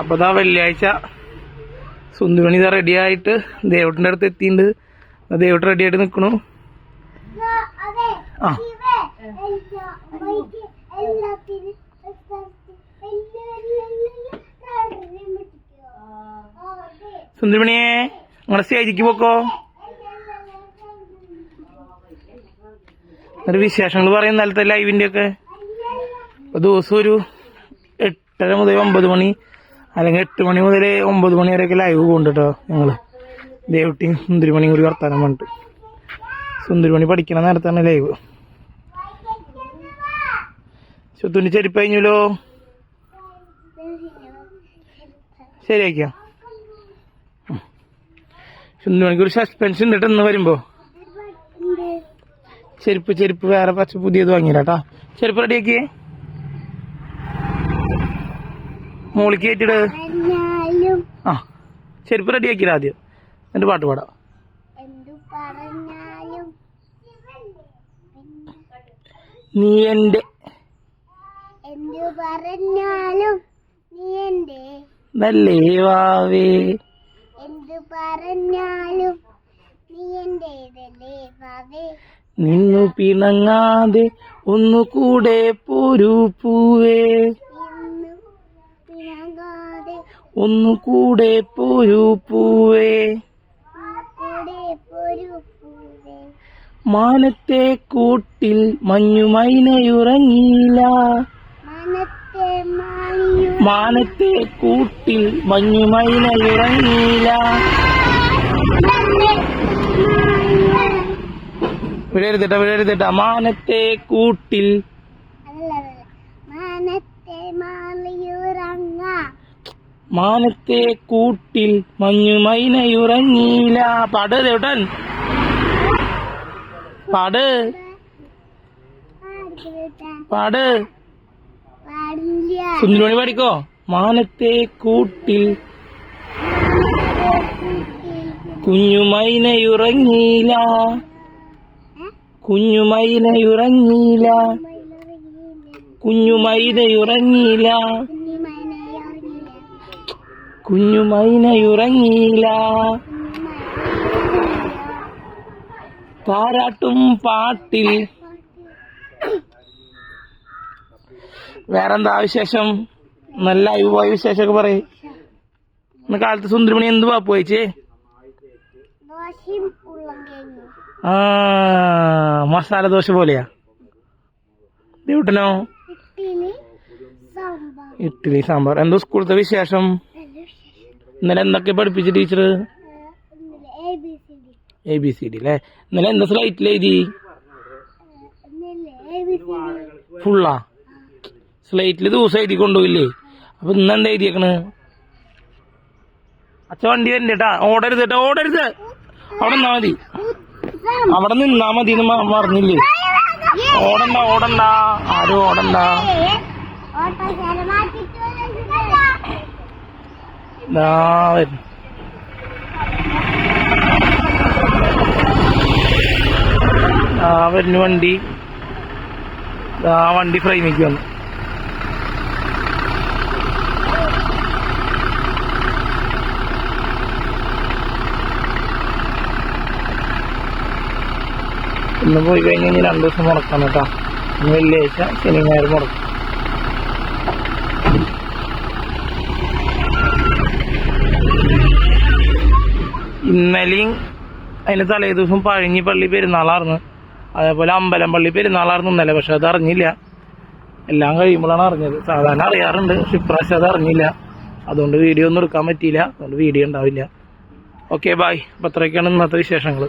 അപ്പോൾ ഇതാ വെള്ളിയാഴ്ച സുന്ദുമണി ഇതാ റെഡി ആയിട്ട് ദേവട്ടിന്റെ അടുത്ത് എത്തിയിട്ടുണ്ട് ദേവട്ട് റെഡി ആയിട്ട് നിൽക്കണു ആ. സുന്ദരമണിയെ നിങ്ങളെ സ്റ്റേജിക്ക് പോക്കോ? ഒരു വിശേഷങ്ങൾ പറയും നിലത്തെ ലൈവിന്റെ ഒക്കെ ദിവസം ഒരു എട്ടര മുതൽ ഒമ്പത് മണി അല്ലെങ്കിൽ എട്ട് മണി മുതൽ ഒമ്പത് മണി വരെയൊക്കെ ലൈവ് പോകുന്നുണ്ട് കേട്ടോ ദേവട്ടി ദേവട്ടിയും സുന്ദരിമണിയും കൂടി വർത്താനം പറഞ്ഞിട്ട്. സുന്ദരിമണി പഠിക്കണ നേരത്താണ് ലൈവ് ചുത്തുണ്ടി ചെരുപ്പ് കഴിഞ്ഞല്ലോ? ശരിയാക്കിയാ? സുന്ദരിമണിക്ക് ഒരു സസ്പെൻഷൻ ഉണ്ട് കേട്ടോ ഇന്ന് വരുമ്പോ. ചെരുപ്പ് ചെരുപ്പ് വേറെ പച്ച പുതിയത് വാങ്ങിയിട്ടാ ചെരുപ്പ് റെഡിയാക്കിയേ മോളിക്ക് കയറ്റിട് ആ ചെരുപ്പ് റെഡിയാക്കിയില്ല ആദ്യം. എന്നിട്ട് പാട്ട് പാടാം. നീ എന്റെ എന്തു പറഞ്ഞാലും നീ എന്റെ നല്ലേ വാവേ. എന്തു പറഞ്ഞാലും നീ എന്റെ ബാബേ നിന്നു പിണങ്ങാതെ ഒന്നു കൂടെ പോരൂ പൂവേ. ഒന്നുകൂടെ പോരൂ പൂവേ മാനത്തെ കൂട്ടിൽ മഞ്ഞുമൈനയുറങ്ങിയില്ല. മനത്തെ കൂട്ടിൽ മഞ്ഞുമൈനയുറങ്ങിയില്ല. വിടരുതട്ട വിടരുതട്ട. മാനത്തെ കൂട്ടിൽ മാനത്തെ മാളിയുറങ്ങ മാനത്തെ കൂട്ടിൽ മഞ്ഞുമൈനയുറങ്ങിയില്ല പാട് ദേവട്ടൻ പാട്. പാട്. സുന്ദരമണി പാടിക്കോ? മാനത്തെ കൂട്ടിൽ കുഞ്ഞുമൈനയുറങ്ങിയില്ല കുഞ്ഞുമൈനയുറങ്ങിയില്ല കുഞ്ഞുമൈനയുറങ്ങിയില്ല കുഞ്ഞുമൈനയുറങ്ങിയില്ല പാരാട്ടും പാട്ടിൽ. വേറെന്താ വിശേഷം? നല്ല അയവുപോയ വിശേഷമൊക്കെ പറയേ. ഇന്ന് കാലത്ത് സുന്ദരമണി എന്ത് പാപ്പ് വായിച്ചേ? ആ മസാല ദോശ പോലെയാ. ദേവട്ടനോ ഇഡ്ഡലി സാമ്പാർ. എന്തോ സ്കൂളത്തെ വിശേഷം? ഇന്നലെ എന്തൊക്കെ പഠിപ്പിച്ച teacher A B C D അല്ലേ ഇന്നലെ എന്താ സ്ലൈറ്റിൽ എഴുതി? ഫുള്ളാ സ്ലൈറ്റിൽ ദിവസം എഴുതി കൊണ്ടുപോയില്ലേ? അപ്പൊ ഇന്ന് എന്താ എഴുതിയേക്കണ്? അച്ഛ വണ്ടി വരണ്ട കേട്ടാ ഓടരുത് കേട്ടോ ഓടരുത്. അവിടെ നിന്നാ മതി. അവിടെ നിന്നാ മതി എന്ന് പറഞ്ഞില്ലേ? ഓടണ്ട ഓടണ്ട. ആരും ഓടണ്ട. ദാ വരുന്നു. ആ വരുന്ന വണ്ടി. ആ വണ്ടി ഫ്രെയിമിക്ക് വന്നു. ഇന്ന് പോയി കഴിഞ്ഞ് കഴിഞ്ഞാൽ രണ്ടു ദിവസം മുടക്കണം കേട്ടോ. ഇന്ന് വെള്ളിയാഴ്ച ശനി ഞായർ മുടക്കും. ഇന്നലെയും അതിന്റെ തലേ ദിവസം പഴഞ്ഞി പള്ളി പെരുന്നാളായിരുന്നു അതേപോലെ അമ്പലം പള്ളി പെരുന്നാളായിരുന്നു ഇന്നലെ പക്ഷെ അത് അറിഞ്ഞില്ല. എല്ലാം കഴിയുമ്പോഴാണ് അറിഞ്ഞത്. സാധാരണ അറിയാറുണ്ട് പക്ഷെ ഇപ്രാവശ്യം അത് അറിഞ്ഞില്ല. അതുകൊണ്ട് വീഡിയോ ഒന്നും എടുക്കാൻ പറ്റിയില്ല. അതുകൊണ്ട് വീഡിയോ ഉണ്ടാവില്ല. ഓക്കെ ബായ് അപ്പോൾ അത്രയൊക്കെയാണ് ഇന്നത്തെ വിശേഷങ്ങൾ